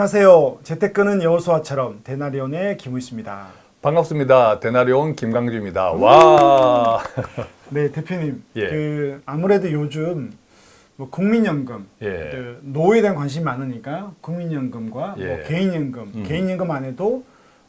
안녕하세요. 재테크는 여호수아처럼 대나리온의 김우있습니다. 반갑습니다. 데나리온 김강주입니다. 와. 네, 대표님. 예. 그 아무래도 요즘 뭐 국민연금, 예. 그 노후에 대한 관심이 많으니까 국민연금과 예. 뭐 개인연금, 음. 개인연금 안에도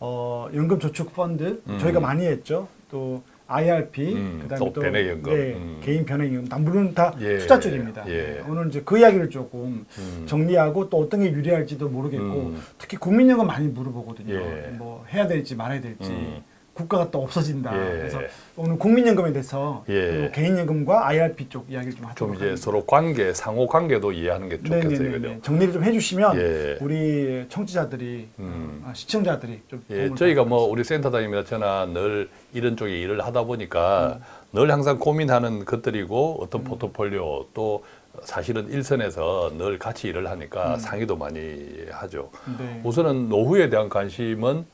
어, 연금저축펀드 음. 저희가 많이 했죠. 또 IRP, 음, 그다음에 또또 변액연금. 네, 음. 개인 변액연금, 다 물론 다 예. 투자 쪽입니다. 예. 네, 오늘 이제 그 이야기를 조금 음. 정리하고 또 어떤 게 유리할지도 모르겠고 음. 특히 국민연금 많이 물어보거든요. 예. 뭐 해야 될지 말아야 될지 음. 국가가 또 없어진다. 예. 그래서 오늘 국민연금에 대해서 예. 개인연금과 IRP 쪽 이야기를 좀 하도록 좀 이제. 서로 관계, 상호 관계도 이해하는 게 좋겠어요. 그죠? 정리를 좀 해주시면 예. 우리 청취자들이 음. 아, 시청자들이 좀 예, 저희가 뭐것 우리 센터장님이나 저나 늘 이런 쪽에 일을 하다 보니까 음. 늘 항상 고민하는 것들이고 어떤 포트폴리오 또 사실은 일선에서 늘 같이 일을 하니까 상의도 많이 하죠. 네. 우선은 노후에 대한 관심은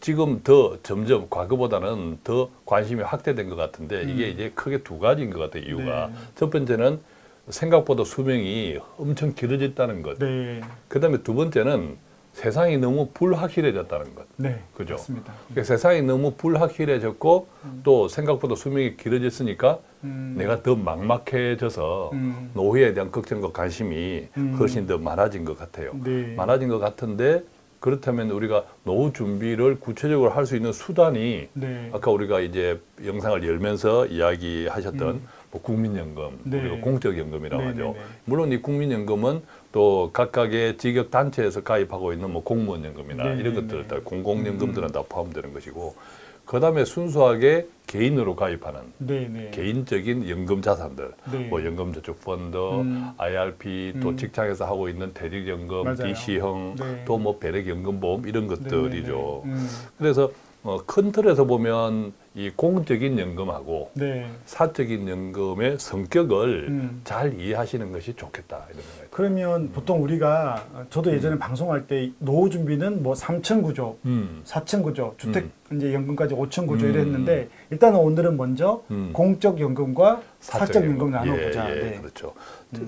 지금 더 점점 과거보다는 더 관심이 확대된 것 같은데 이게 이제 크게 두 가지인 것 같아요 이유가 음. 네. 첫 번째는 생각보다 수명이 엄청 길어졌다는 것 네. 그다음에 두 번째는 세상이 너무 불확실해졌다는 것 네. 그죠? 맞습니다. 그러니까 세상이 너무 불확실해졌고 또 생각보다 수명이 길어졌으니까 음. 내가 더 막막해져서 음. 노후에 대한 걱정과 관심이 음. 훨씬 더 많아진 것 같아요. 네. 많아진 것 같은데 그렇다면 우리가 노후 준비를 구체적으로 할 수 있는 수단이 네. 아까 우리가 이제 영상을 열면서 이야기하셨던 음. 뭐 국민연금 네. 그리고 공적연금이라고 네, 하죠. 네, 네. 물론 이 국민연금은 또 각각의 직역 단체에서 가입하고 있는 뭐 공무원연금이나 네, 이런 네, 것들 네. 다 공공연금들은 다 포함되는 것이고 그 다음에 순수하게 개인으로 가입하는 네. 네. 개인적인 연금 자산들, 네. 뭐 연금저축펀드, 음. IRP, 또 음. 직장에서 하고 있는 대리연금, 맞아요. DC형, 네. 또뭐 배력연금보험 이런 것들이죠. 네. 네. 음. 그래서 어, 큰 틀에서 보면 이 공적인 연금하고 네. 사적인 연금의 성격을 음. 잘 이해하시는 것이 좋겠다 이런 생각이 그러면 보통 우리가 저도 예전에 방송할 때 노후 준비는 뭐 3층 구조, 음. 4층 구조, 주택 음. 이제 연금까지 5층 구조 음. 이랬는데 일단은 오늘은 먼저 음. 공적 연금과 사적 연금 연금. 나눠 보자. 예, 예, 네. 그렇죠.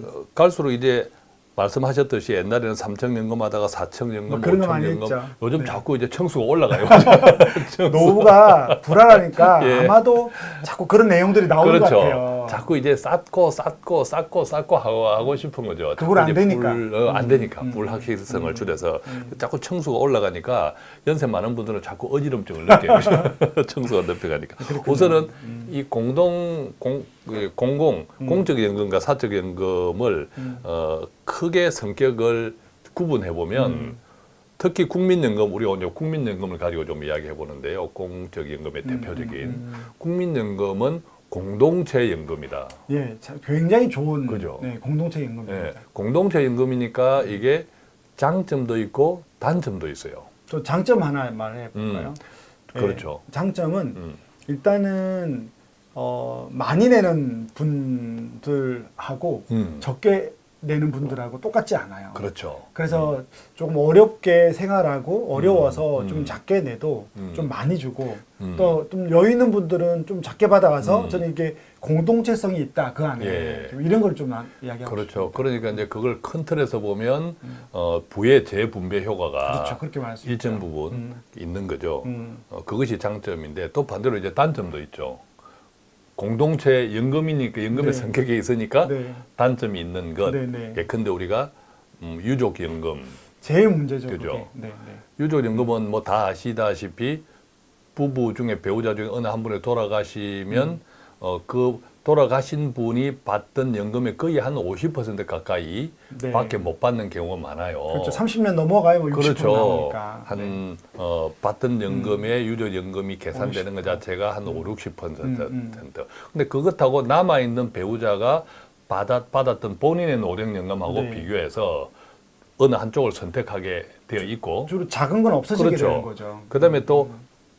어, 갈수록 이제 말씀하셨듯이 옛날에는 삼청 연금 하다가 사청 연금, 뭐 그런 거 오청 많이 연금 했죠. 요즘 네. 자꾸 이제 청수가 올라가요. 청수. 노후가 불안하니까 예. 아마도 자꾸 그런 내용들이 나오는 것 그렇죠. 같아요. 자꾸 이제 쌓고 쌓고 쌓고 쌓고 하고, 하고 싶은 거죠. 그걸 안 이제 되니까. 불, 어, 안 음, 되니까 음, 불확실성을 음, 줄여서 음. 자꾸 청수가 올라가니까 연세 많은 분들은 자꾸 어지럼증을 느껴요. 청수가 높여가니까. 우선은 음. 이 공동 공그 공공 음. 공적 연금과 사적 연금을 음. 어, 크게 성격을 구분해 보면 음. 특히 국민연금 우리가 오늘 국민연금을 가지고 좀 이야기해 보는데요. 공적 연금의 음, 대표적인. 국민연금은 공동체 연금이다. 예, 자, 굉장히 좋은 그죠. 네, 공동체 연금입니다. 예, 공동체 연금이니까 이게 장점도 있고 단점도 있어요. 저 장점 하나 말해 볼까요? 음, 그렇죠. 장점은 음, 일단은 어, 많이 내는 분들하고 음, 적게 내는 분들하고 똑같지 않아요. 그렇죠. 그래서 조금 어렵게 생활하고 어려워서 음, 좀 음. 작게 내도 음. 좀 많이 주고 음. 또좀 여유 있는 분들은 좀 작게 받아가서 음. 저는 이게 공동체성이 있다 그 안에 예. 좀 이런 걸 좀 이야기하고 그렇죠. 싶습니다. 그러니까 이제 그걸 큰 틀에서 보면 어, 부의 재분배 효과가 그렇죠. 일정. 부분 음. 있는 거죠. 음. 어, 그것이 장점인데 또 반대로 이제 단점도 있죠. 공동체 연금이니까 연금의 네. 성격이 있으니까 네. 단점이 있는 것. 네, 네. 예, 근데 우리가 음, 유족 연금, 제일 문제죠. 그죠. 그게. 네, 네. 유족 연금은 뭐 다 아시다시피 부부 중에 배우자 중에 어느 한 분이 돌아가시면 음. 어, 그 돌아가신 분이 받던 연금의 거의 한 50% 가까이 네. 밖에 못 받는 경우가 많아요. 그렇죠. 30년 넘어가요. 뭐60% 그렇죠. 한 네. 어, 받던 연금의 유료 연금이 계산되는 것 50%. 자체가 한 5, 60%. 음, 음. 근데 그것하고 남아 있는 배우자가 받았 받았던 본인의 노령 연금하고 네. 비교해서 어느 한쪽을 선택하게 되어 있고 주로 작은 건 없어지게 그렇죠. 되는 거죠. 그다음에 또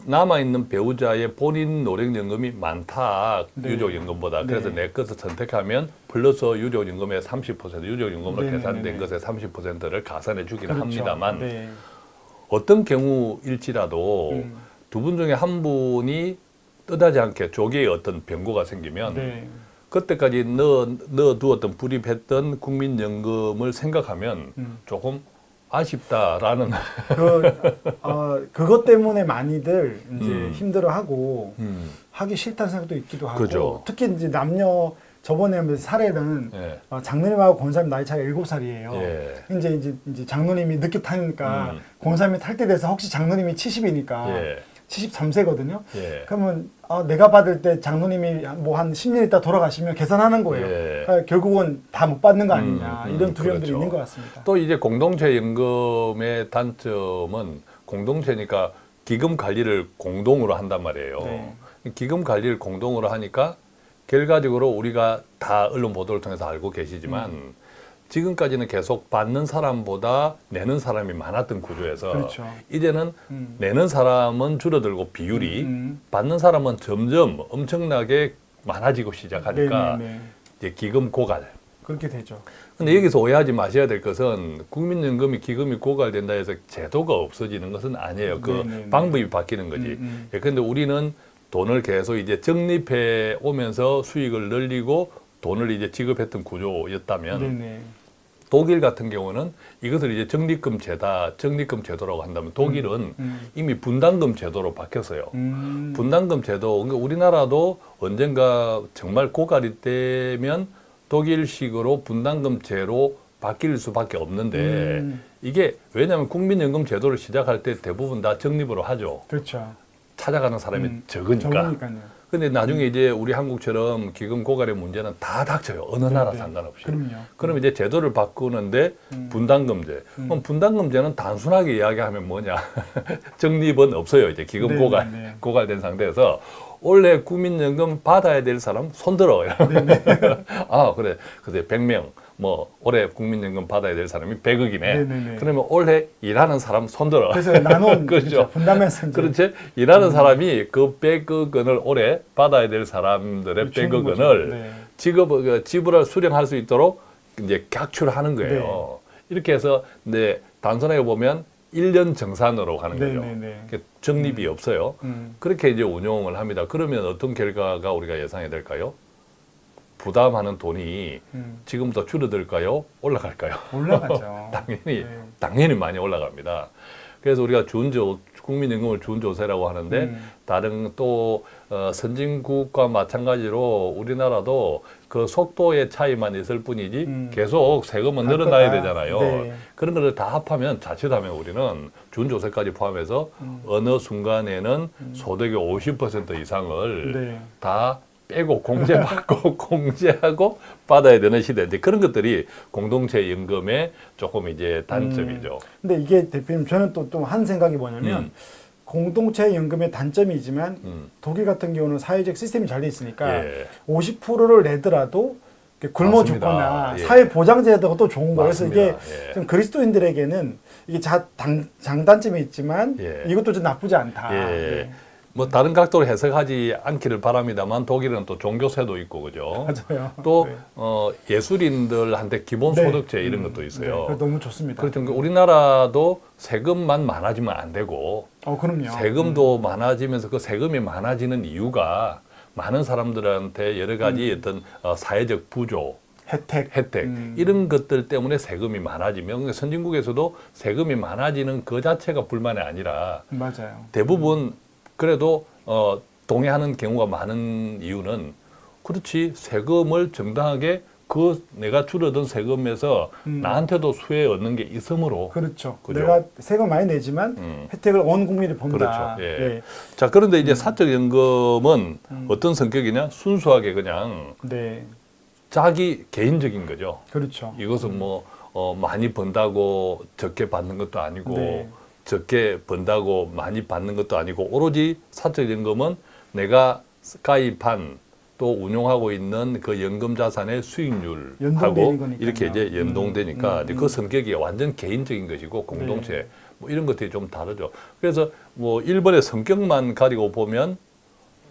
남아 있는 배우자의 본인 노령 연금이 많다 네. 유족 연금보다 네. 그래서 내 것을 선택하면 플러스 유족 연금의 30% 유족 연금으로 네, 계산된 네, 네. 것의 30%를 가산해 주기는 그렇죠. 합니다만 네. 어떤 경우일지라도 음. 두분 중에 한 분이 뜻하지 않게 조기에 어떤 변고가 생기면 네. 그때까지 넣어, 넣어두었던 불입했던 국민연금을 생각하면 음. 조금 아쉽다라는 그 어, 그것 때문에 많이들 이제 음. 힘들어하고 음, 하기 싫다는 생각도 있기도 하고 그죠. 특히 이제 남녀 저번에 한번 사례는 예. 어, 장로님하고 권사님 나이 차가 7살이에요. 예. 이제 이제 이제 장로님이 늦게 타니까 음. 권사님이 탈 때 돼서 혹시 장로님이 70이니까 예. 73세거든요. 예. 그러면 아, 내가 받을 때 장로님이 뭐 한 10년 있다 돌아가시면 계산하는 거예요. 예. 그러니까 결국은 다 못 받는 거 아니냐 음, 음, 이런 두려움들이 그렇죠. 있는 것 같습니다. 또 이제 공동체 연금의 단점은 공동체니까 기금 관리를 공동으로 한단 말이에요. 네. 기금 관리를 공동으로 하니까 결과적으로 우리가 다 언론 보도를 통해서 알고 계시지만 음. 지금까지는 계속 받는 사람보다 내는 사람이 많았던 구조에서 그렇죠. 이제는 음. 내는 사람은 줄어들고 비율이 음, 받는 사람은 점점 엄청나게 많아지고 시작하니까 네, 네, 네. 이제 기금 고갈. 그렇게 되죠. 근데 여기서 오해하지 마셔야 될 것은 국민연금이 기금이 고갈된다 해서 제도가 없어지는 것은 아니에요. 그 네네네. 방법이 바뀌는 거지. 음, 음. 예, 근데 우리는 돈을 계속 이제 적립해 오면서 수익을 늘리고 돈을 이제 지급했던 구조였다면 네네. 독일 같은 경우는 이것을 이제 적립금 제다, 적립금 제도라고 한다면 독일은 음, 이미 분담금 제도로 바뀌었어요. 음. 분담금 제도, 그러니까 우리나라도 언젠가 정말 고갈이 되면 독일식으로 분담금 제로 바뀔 수밖에 없는데 음. 이게 왜냐하면 국민연금 제도를 시작할 때 대부분 다 적립으로 하죠. 그렇죠. 찾아가는 사람이 음, 적으니까. 적으니까요. 근데 나중에 이제 우리 한국처럼 기금 고갈의 문제는 다 닥쳐요. 어느 나라 네, 네. 상관없이. 그럼요. 그럼 이제 제도를 바꾸는데 음. 분담금제. 음. 그럼 분담금제는 단순하게 이야기하면 뭐냐? 적립은 없어요. 이제 기금 네, 고갈 네, 네. 고갈된 상태에서 원래 국민연금 받아야 될 사람 손들어. 네, 아 그래. 그래 100명 뭐 올해 국민연금 받아야 될 사람이 100억이네. 네, 네, 네. 그러면 올해 일하는 사람 손들어. 그래서 나눈 그렇죠. 분담해서 이제 그렇지. 일하는 사람이 그 100억 원을 올해 받아야 될 사람들의 주는 100억 거죠. 원을 네. 지급 그 지불을 수령할 수 있도록 이제 객출하는 거예요. 네. 이렇게 해서 네, 단순하게 보면 1년 정산으로 가는 네, 거죠. 네, 네. 그 적립이 없어요. 음. 그렇게 이제 운용을 합니다. 그러면 어떤 결과가 우리가 예상이 될까요? 부담하는 돈이 음. 지금부터 줄어들까요? 올라갈까요? 올라가죠. 당연히 네. 당연히 많이 올라갑니다. 그래서 우리가 준조 국민연금을 준조세라고 하는데 음. 다른 또 어, 선진국과 마찬가지로 우리나라도 그 속도의 차이만 있을 뿐이지 음. 계속 세금은 갈 늘어나야. 되잖아요. 네. 그런 거를 다 합하면 자칫하면 우리는 준조세까지 포함해서 음. 어느 순간에는 소득의 50% 이상을 네. 다 빼고 공제받고 공제하고 받아야 되는 시대인데 그런 것들이 공동체 연금의 조금 이제 단점이죠. 근데 이게 대표님 저는 또 좀 한 생각이 뭐냐면 음. 공동체 연금의 단점이지만 음. 독일 같은 경우는 사회적 시스템이 잘 돼 있으니까 예. 50%를 내더라도 굶어. 죽거나 예. 사회 보장 제도가 또 좋은 거예요. 그래서 이게. 예. 좀 그리스도인들에게는 이게 자, 당, 장단점이 있지만 예. 이것도 좀 나쁘지 않다. 예. 네. 뭐 다른 각도로 해석하지 않기를 바랍니다만 독일은 또 종교세도 있고 그죠. 맞아요. 또 네. 어, 예술인들한테 기본 네. 소득제 이런 음, 것도 네. 있어요. 그거 너무 좋습니다. 그렇죠. 우리나라도 세금만 많아지면 안 되고 어, 그럼요. 세금도 많아지면서 그 세금이 많아지는 이유가 많은 사람들한테 여러 가지 어떤 어, 사회적 부조, 혜택. 혜택 음. 이런 것들 때문에 세금이 많아지면 선진국에서도 세금이 많아지는 그 자체가 불만이 아니라 맞아요. 대부분 그래도 어, 동의하는 경우가 많은 이유는 그렇지 세금을 정당하게 그 내가 줄어든 세금에서 음. 나한테도 수혜 얻는 게 있으므로 그렇죠. 그죠. 내가 세금 많이 내지만 음. 혜택을 온 국민이 본다. 그렇죠. 예. 네. 자 그런데 이제 사적 연금은 음. 어떤 성격이냐 순수하게 그냥 네. 자기 개인적인 거죠. 그렇죠. 이것은 뭐 어, 많이 번다고 적게 받는 것도 아니고 네. 적게 번다고 많이 받는 것도 아니고 오로지 사적 연금은 내가 가입한 또 운용하고 있는 그 연금 자산의 수익률하고. 이렇게 이제 연동되니까 음, 이제 음, 그 성격이 완전 개인적인 것이고 공동체 네. 뭐 이런 것들이 좀 다르죠. 그래서 뭐 일본의 성격만 가지고 보면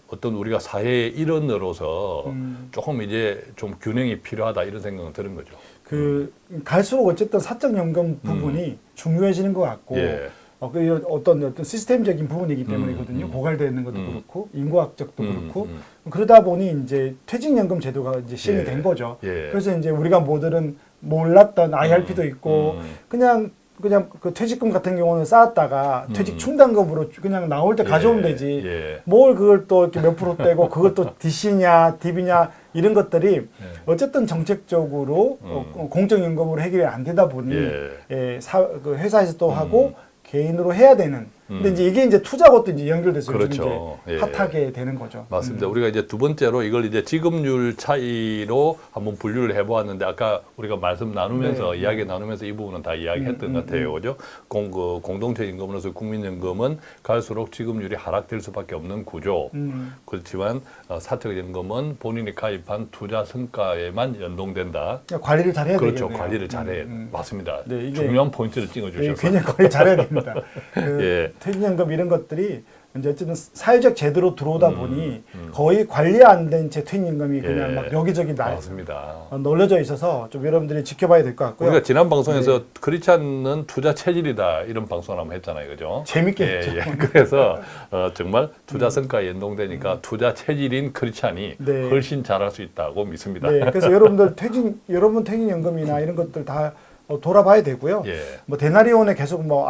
어떤 우리가 사회의 일원으로서 음. 조금 이제 좀 균형이 필요하다 이런 생각은 드는 거죠. 그 갈수록 어쨌든 사적 연금 부분이 중요해지는 것 같고 음. 예. 어, 그 어떤 어떤 시스템적인 부분이기 때문이거든요. 음. 고갈되는 것도 음. 그렇고 인구학적도 음, 그렇고 음. 그러다 보니 이제 퇴직연금 제도가 이제 시행이 예. 된 거죠. 예. 그래서 이제 우리가 모델은 몰랐던 IRP도 있고 음. 그냥 그냥 그 퇴직금 같은 경우는 쌓았다가 퇴직 충당금으로 그냥 나올 때 가져오면 음. 예, 되지. 예. 뭘 그걸 또 이렇게 몇 프로 떼고 그걸 또 DC냐, DB냐 이런 것들이 어쨌든 정책적으로 어, 공적연금으로 해결이 안 되다 보니 예. 예, 사, 그 회사에서 또 하고 개인으로 해야 되는. 근데 이제 이게 이제 투자고 또 이제 연결돼서 요즘 그렇죠. 이제 예. 핫하게 되는 거죠. 맞습니다. 우리가 이제 두 번째로 이걸 이제 지급률 차이로 한번 분류를 해보았는데 아까 우리가 말씀 나누면서 네. 이야기 나누면서 이 부분은 다 이야기했던 것 같아요, 그죠? 공, 그 공동체 임금으로서 국민연금은 갈수록 지급률이 하락될 수밖에 없는 구조. 음. 그렇지만 어, 사적 연금은 본인이 가입한 투자 성과에만 연동된다. 그러니까 관리를 잘해야 그렇죠. 되겠네요. 관리를 잘해. 음, 음. 맞습니다. 네, 이게- 중요한 포인트를 예, 찍어주셨어요. 굉장히 관리 잘해야 됩니다. 그 예. 퇴직연금 이런 것들이 이제 어쨌든 사회적 제도로 들어오다 음, 보니 거의 관리 안된제 퇴직연금이 그냥 예. 막 여기저기 나 맞습니다. 어, 널려져 있어서 좀 여러분들이 지켜봐야 될 것 같고요. 우리가 지난 방송에서 네. 그렇지 않는 투자 체질이다 이런 방송을 한번 했잖아요, 그죠? 재밌게 예, 했죠. 음. 예. 그래서 어, 정말 투자 성과에 연동되니까 투자 체질인 크리찬이 네. 훨씬 잘할 수 있다고 믿습니다. 네, 그래서 여러분들 퇴직 여러분 퇴직연금이나 이런 것들 다 어, 돌아봐야 되고요. 예. 뭐 대나리온에 계속 뭐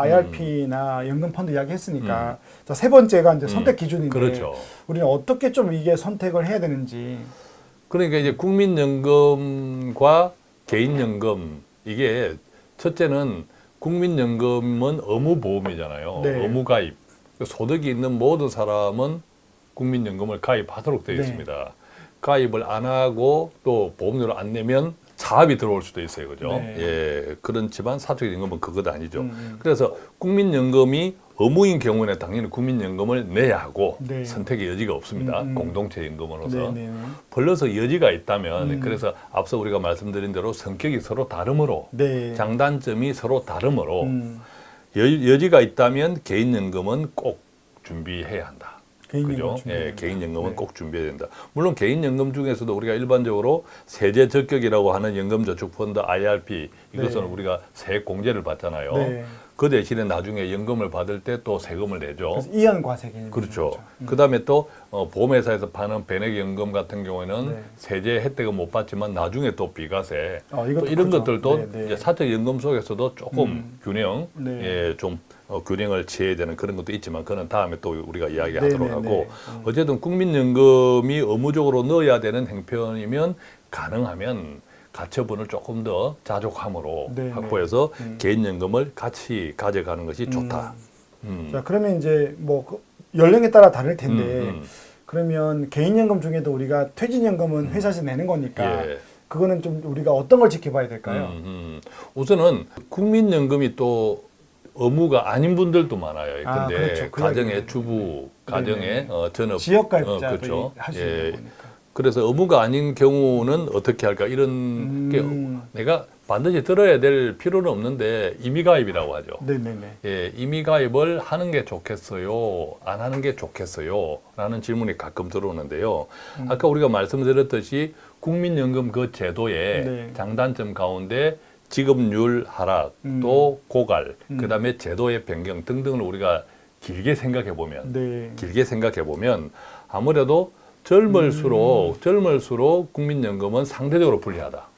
음. 연금 펀드 이야기했으니까 이야기했으니까 자, 세 번째가 이제 선택 기준인데 그렇죠. 우리는 어떻게 좀 이게 선택을 해야 되는지 그러니까 이제 국민연금과 개인연금 이게 첫째는 국민연금은 의무보험이잖아요. 네. 의무가입. 소득이 있는 모든 사람은 국민연금을 가입하도록 되어 네. 있습니다. 가입을 안 하고 또 보험료를 안 내면 차압이 들어올 수도 있어요. 그죠? 네. 예. 그렇지만 사적연금은 그것 아니죠. 음. 그래서 국민연금이 의무인 경우에는 당연히 국민연금을 내야 하고 네. 선택의 여지가 없습니다. 음, 음. 공동체 연금으로서. 네, 네. 벌려서 여지가 있다면 음. 그래서 앞서 우리가 말씀드린 대로 성격이 서로 다르므로 네. 장단점이 서로 다르므로 음, 여, 여지가 있다면 개인연금은 꼭 준비해야 한다. 그죠? 예. 개인연금은 네. 꼭 준비해야 된다. 물론 개인연금 중에서도 우리가 일반적으로 세제 적격이라고 하는 연금저축펀드 IRP 이것은 네. 우리가 세액 공제를 받잖아요. 네. 그 대신에 나중에 연금을 받을 때 또 세금을 내죠. 그래서 이연 과세 개념 그렇죠. 그 다음에 또 어, 보험회사에서 파는 변액연금 같은 경우에는 네. 세제 혜택은 못 받지만 나중에 또 비과세 어, 또 이런 크죠. 것들도 네, 네. 사적연금 속에서도 조금 음. 균형, 네. 예, 좀 어, 균형을 취해야 되는 그런 것도 있지만 그는 다음에 또 우리가 이야기하도록 네, 네, 하고 네. 음. 어쨌든 국민연금이 의무적으로 넣어야 되는 행편이면 가능하면 가처분을 조금 더 자족함으로 네, 네. 확보해서 음. 개인연금을 같이 가져가는 것이 좋다. 음. 자 그러면 이제 뭐 그 연령에 따라 다를 텐데 음, 음. 그러면 개인연금 중에도 우리가 퇴직연금은 회사에서 내는 거니까 예. 그거는 좀 우리가 어떤 걸 지켜봐야 될까요? 음, 음. 우선은 국민연금이 또 의무가 아닌 분들도 많아요. 근데 아, 그렇죠. 그 가정의. 주부, 가정의 네네. 어, 전업 지역가입자도 어, 그렇죠. 할수 예. 있는 거니까. 그래서 의무가 아닌 경우는 어떻게 할까 이런 음. 게 내가 반드시 들어야 될 필요는 없는데 임의 가입이라고 하죠. 네네네. 예, 임의 가입을 하는 게 좋겠어요, 안 하는 게 좋겠어요? 라는 질문이 가끔 들어오는데요. 음. 아까 우리가 말씀드렸듯이 국민연금 그 제도의 네. 장단점 가운데 지급률 하락, 음. 또 고갈, 음. 그 다음에 제도의 변경 등등을 우리가 길게 생각해 보면, 네. 길게 생각해 보면 아무래도 젊을수록, 음. 젊을수록 국민연금은 상대적으로 불리하다.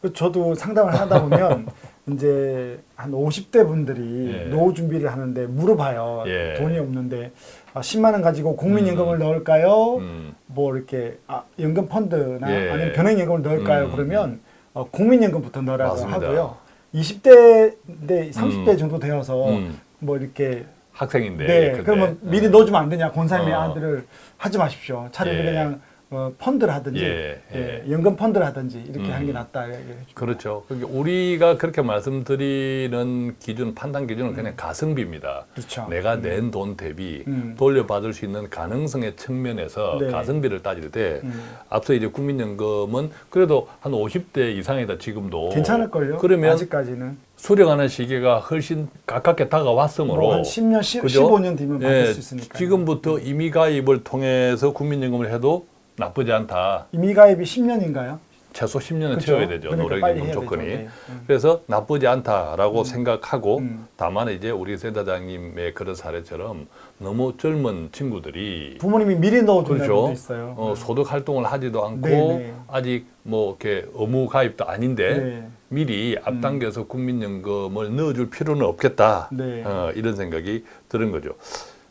그 저도 상담을 하다 보면 이제 한 50대 분들이 예. 노후 준비를 하는데 물어봐요. 예. 돈이 없는데 아, 10만 원 가지고 국민연금을 넣을까요? 음. 뭐 이렇게 아, 연금 펀드나 예. 아니면 변액연금을 넣을까요? 음. 그러면 어, 국민연금부터 넣으라고 맞습니다. 하고요. 20대인데 30대 음. 정도 되어서 음. 뭐 이렇게 학생인데. 네, 근데. 그러면 미리 넣어주면 안 되냐? 곤사님의 어. 아들을 하지 마십시오. 차라리 예. 그냥 어, 펀드를 하든지 예, 예. 예, 연금 펀드를 하든지 이렇게 음. 하는 게 낫다. 이렇게 해주고. 그렇죠. 그러니까 우리가 그렇게 말씀드리는 기준, 판단 기준은 그냥 가성비입니다. 그렇죠. 내가 낸 돈 대비 음. 돌려받을 수 있는 가능성의 측면에서 네. 가성비를 따질 때 음. 앞서 이제 국민연금은 그래도 한 50대 이상이다 지금도 괜찮을 걸요? 그러면 아직까지는 수령하는 시기가 훨씬 가깝게 다가왔으므로 뭐 한 10년, 10, 그죠? 15년 뒤면 바뀔 예, 수 있으니까. 지금부터 임의 가입을 통해서 국민연금을 해도 나쁘지 않다. 임의 가입이 10년인가요? 최소 10년은 그쵸? 채워야 되죠. 그러니까 노령연금 해야 조건이. 되죠. 네. 음. 그래서 나쁘지 않다라고 생각하고 음. 다만 이제 우리 센터장님의 그런 사례처럼 너무 젊은 친구들이 부모님이 미리 넣어준다는 그렇죠. 것도 있어요. 어, 소득 활동을 하지도 않고 네, 네. 아직 뭐 이렇게 의무 가입도 아닌데 네. 미리 앞당겨서 국민연금을 넣어줄 필요는 없겠다. 네. 어, 이런 생각이 드는 거죠.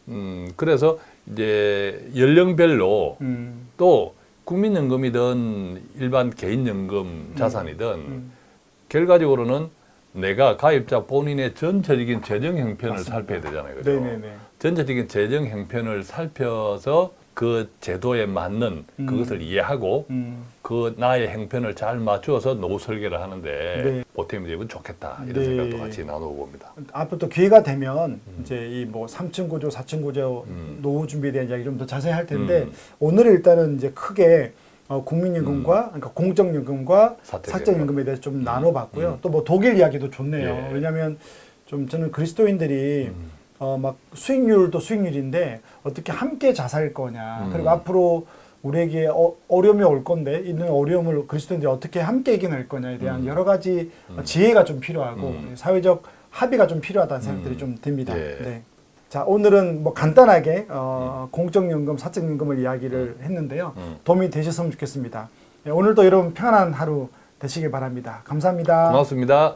음, 그래서 이제 연령별로 음. 또 국민연금이든 일반 개인연금 자산이든 음. 결과적으로는 내가 가입자 본인의 전체적인 재정 형편을 살펴야 되잖아요. 그죠? 네네네. 전체적인 재정 형편을 살펴서 그 제도에 맞는 음. 그것을 이해하고 음. 그 나의 형편을 잘 맞추어서 노후 설계를 하는데 네. 보탬이 되면 좋겠다 이런 네. 생각도 같이 나누고 봅니다. 앞으로 또 기회가 되면 이제 이뭐 3층 구조, 4층 구조 음. 노후 준비에 대한 이야기 좀 더 자세히 할 텐데 음. 오늘은 일단은 이제 크게 어, 국민연금과 그러니까 공적연금과 사적연금. 사적연금에 대해서 좀 나눠봤고요. 또 뭐 독일 이야기도 좋네요. 음. 예. 왜냐하면 좀 저는 그리스도인들이 음. 어, 막 수익률도 수익률인데 어떻게 함께 자살 거냐. 음. 그리고 앞으로 우리에게 어, 어려움이 올 건데 있는 어려움을 그리스도인들이 어떻게 함께 이겨낼 거냐에 대한 음. 여러 가지 지혜가 좀 필요하고 음. 사회적 합의가 좀 필요하다는 생각들이 음. 좀 듭니다. 예. 네. 자 오늘은 뭐 간단하게 어, 공적연금, 사적연금을 이야기를 했는데요. 음. 도움이 되셨으면 좋겠습니다. 네, 오늘도 여러분 편안한 하루 되시길 바랍니다. 감사합니다. 고맙습니다.